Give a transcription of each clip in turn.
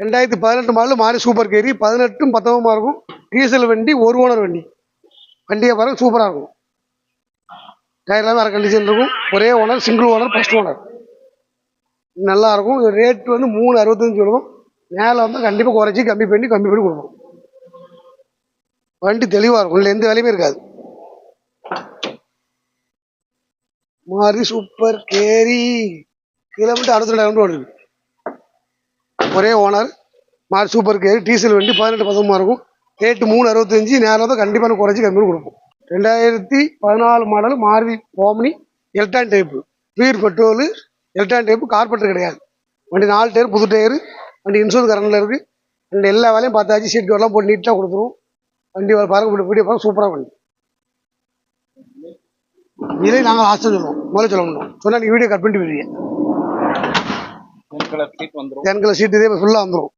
ரெண்டாயிரத்தி பதினெட்டு மாடல் மாறி சூப்பர் கேரி பதினெட்டும் பத்தொன்பதுமா இருக்கும் டீசல் வண்டி ஒரு ஓனர் வண்டி. வண்டியை பாருங்க சூப்பராக இருக்கும். டயர்லாம் வேறு கண்டிஷன் இருக்கும். ஒரே owner single owner first owner நல்லாயிருக்கும் ரேட்டு ரேட் வந்து மூணு அறுபத்தஞ்சு சொல்லுவோம். மேலே வந்து கண்டிப்பாக குறைச்சி கம்மி பண்ணி கம்மி பண்ணி கொடுப்போம். வண்டி தெளிவாக இருக்கும். இல்லை எந்த வேலையுமே இருக்காது. மாறி சூப்பர் கேரி கிலோமீட்டர் அறுபத்தி ரெண்டாயிரம் ஓடுது. ஒரே ஓனர் மாதிரி சூப்பர் கேர் டீசல் வண்டி பதினெட்டு பதமாக இருக்கும். ரேட்டு மூணு அறுபத்தஞ்சி நேரம் தான் கண்டிப்பாக குறைச்சி கம்மி கொடுப்போம். ரெண்டாயிரத்தி பதினாலு மாடல் மாருதி ஓம்னி எல்டான் டைப்பு பீர் பெட்ரோலு எல்டான் டைப்பு கார்பெட்டர் கிடையாது. வண்டி நாலு டயர் புது டயரு வண்டி இன்சூரன்ஸ் கரண்டில் இருக்குது வண்டி எல்லா வேலையும் பார்த்தாச்சு சீட் கவர்லாம் போட்டு நீட்டாக கொடுத்துருவோம் வண்டி பாருங்க வீடியோ பாருங்க சூப்பராக வண்டி. இதே நாங்கள் ஆசை சொல்லுவோம். முதல்ல சொல்ல முடியும். சொன்னால் நீங்கள் வீடியோ கட் பண்ணிட்டு போயிருவீங்க ரெட் கலர் சீட்டு இதே ஃபுல்லாக வந்துடும்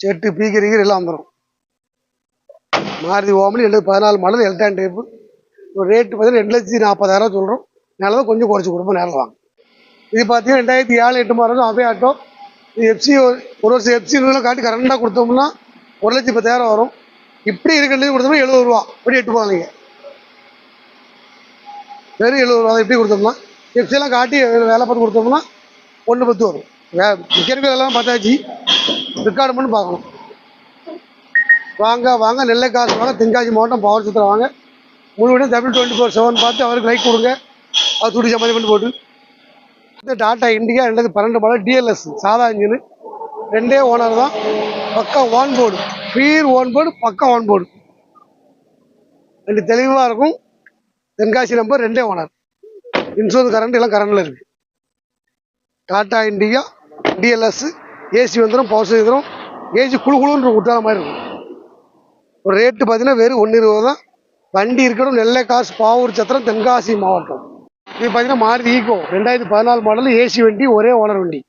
செட்டு பீக்கரிகர் எல்லாம் வந்துடும் மாருதி ஓமலி ரெண்டு பதினாலு மாடல் எல்டான் டைப்பு ஒரு ரேட்டு பார்த்தீங்கன்னா ரெண்டு லட்சத்தி நாற்பதாயிரம் சொல்கிறோம் நேரம் தான் கொஞ்சம் குறைச்சி கொடுப்போம் நேரில் வாங்க. இது பார்த்தீங்கன்னா ரெண்டாயிரத்தி ஏழு எட்டு மாதம் அதே ஆட்டோ இது எஃப்சி ஒரு வருஷம் எஃப்சி காட்டி கரண்டாக கொடுத்தோம்னா ஒரு லட்சத்தி பத்தாயிரம் வரும். இப்படி இருக்கிறது கொடுத்தோம்னா எழுபது ரூபா. இப்படி எட்டு போகலாம் நீங்கள் வெறும் எழுபது ரூபா இப்படி கொடுத்தோம்னா. எஃப்சியெல்லாம் காட்டி வேலை பார்த்து கொடுத்தோம்னா ஒன்று பத்து வரும். வே மெக்கானிக்கல் எல்லாம் பார்த்தாச்சு. ரெக்கார்டு பண்ணி பார்க்கணும். வாங்க வாங்க நெல்லை காசு வாங்க தென்காசி மாவட்டம் பவர் சுத்திரம் வாங்க. முழுவதும் டபுள் டுவெண்ட்டி ஃபோர் செவன் பார்த்து அவருக்கு லைக் கொடுங்க. அது துடி சமாதி பண்ணி போட்டு. இந்த டாட்டா இண்டிகா ரெண்டாயிரத்தி பன்னெண்டு மாடல் டிஎல்எஸ் சாதா இன்ஜினு ரெண்டே ஓனர் தான். பக்கா ஓன் போர்டு ஃபீர் ஓன் போர்டு பக்கா ஓன் போர்டு ரெண்டு தெளிவாக இருக்கும். தென்காசி நம்பர் ரெண்டே ஓனர் இன்சூரன்ஸ் கரண்ட் எல்லாம் கரண்டில் இருக்குது டாடா இண்டிகா டிஎல்எஸ் ஏசி வந்துடும் பவர் சேஞ்ச் வந்துடும் ஏசி குழு குழுன்ற கொடுத்தா மாதிரி இருக்கும். ஒரு ரேட்டு பார்த்தீங்கன்னா வெறும் ஒன்று இருபது தான். வண்டி இருக்கணும் நெல்லை காசு பாவூர் சத்திரம் தென்காசி மாவட்டம். இது பார்த்தீங்கன்னா மாருதி ஈகோ. ரெண்டாயிரத்தி பதினாலு மாடல் ஏசி வண்டி ஒரே ஓனர் வண்டி.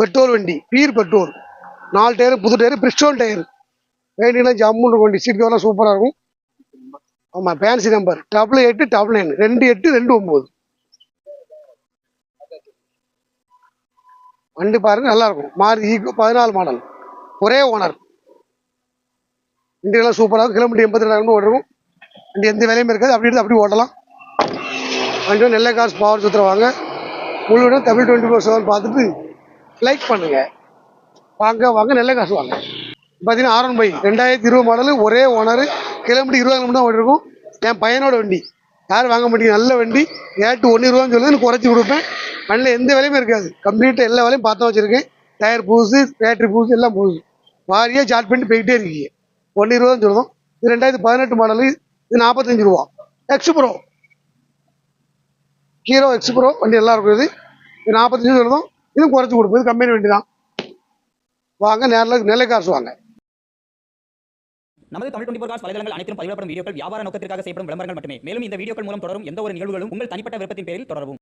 பெட்ரோல் வண்டி பீர் பெட்ரோல். நாலு டயர் புது டயர் பிரிஸ்டோன் டயர். வேண்டியெல்லாம் ஜம்முன்னு வண்டி சீட் கவர்லாம் சூப்பராக இருக்கும். ஆமாம் ஃபேன்சி நம்பர் டபுள் எட்டு டபுள் நைன் ரெண்டு எட்டு ரெண்டு ஒம்பது வண்டி பாருங்க நல்லா இருக்கும் மாருதி ஈகோ பதினாலு மாடல் ஒரே ஓனர் வண்டியெல்லாம் சூப்பராக இருக்கும். கிலோமீட்டர் எண்பத்தி ரெண்டாயிரம் ஓடுறோம் வண்டி எந்த வேலையுமே இருக்காது. அப்படி எடுத்து அப்படி ஓட்டலாம். வண்டி வந்து நெல்லை காசு பவர் சுத்திரம் வாங்க முழுவதும் தமிழ் டுவெண்ட்டி ஃபோர் செவன் பார்த்துட்டு லைக் பண்ணுங்க. வாங்க வாங்க நெல்லை காசு வாங்க. பார்த்தீங்கன்னா ஆரன் பை ரெண்டாயிரத்தி இருபது மாடலு ஒரே ஓனர் கிலோமீட்டர் இருபது கிலோமீட்டர் தான் ஓடிருக்கும். என் பையனோட வண்டி. யாரும் வாங்க மாட்டீங்க? நல்ல வண்டி. ஏட்டு ஒன்று ரூபான்னு சொல்லி எனக்கு குறைச்சி கொடுப்பேன். மண்ணில் எந்த வேலையுமே இருக்காது. கம்ப்ளீட்டாக எல்லா வேலையும் பார்த்தா வச்சுருக்கேன். டயர் புதுசு பேட்டரி புதுசு எல்லாம் புதுசு வாரியாக சார்ட் பண்ணிட்டு போயிட்டே இருக்கீங்க. ஒன்று இருபதுன்னு சொல்லுவோம் இது ரெண்டாயிரத்தி பதினெட்டு மாடலு இது நாற்பத்தஞ்சு ரூபா. X pro Hero X pro வண்டி எல்லாம் இருக்கும் இது. இது நாற்பத்தஞ்சு சொல்லுவோம் இதுவும் குறைச்சி கொடுப்போம். இது கம்பெனி வண்டி தான். வாங்க நேரில் நெல்லை காசு வாங்க. நமது தமிழ் டுவெண்டி காஸ் வலைதளங்கள் அனைத்தும் பதிவிடப்படும் வீடியோக்கள் வியாபார நோக்கத்திற்காக செய்யப்படும் விளம்பரங்கள் மட்டுமே. மேலும் இந்த வீடியோக்கள் மூலம் தொடரும் எந்த ஒரு நிகழ்வுகளும் உங்கள் தனிப்பட்ட விருப்பத்தின் பேரில் தொடரவும்.